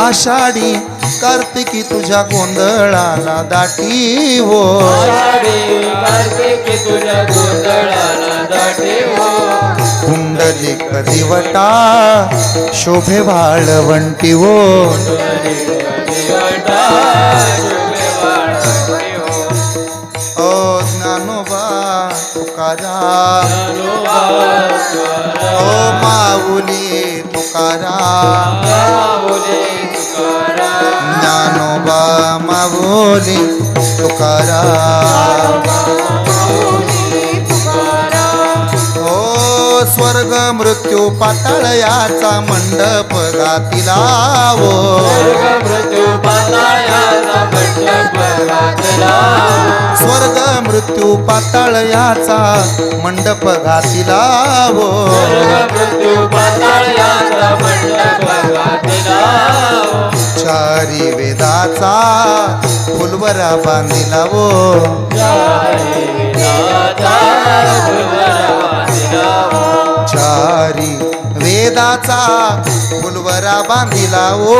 आषाढी कार्तिकी तुझ्या गोंधळाला दाटी हो. कार्तिकी तुझ्या गोंधळाला दाटे हो. कुंडलिक दिवटा शोभे वाळवंटी हो. हो ज्ञानोबा तुकारा. ओ माऊली तुकारा. ज्ञानोबा माऊली तुकारा ओ स्वर्ग मृत्यू पाताळ याचा मंडप गातीला ओ। स्वर्ग मृत्यू पाताळ याचा मंडप घातीला ओ हरी वेदाचा फुलवरा बांधिला वो चारी वेदाचा फुलवरा बांधिला ओ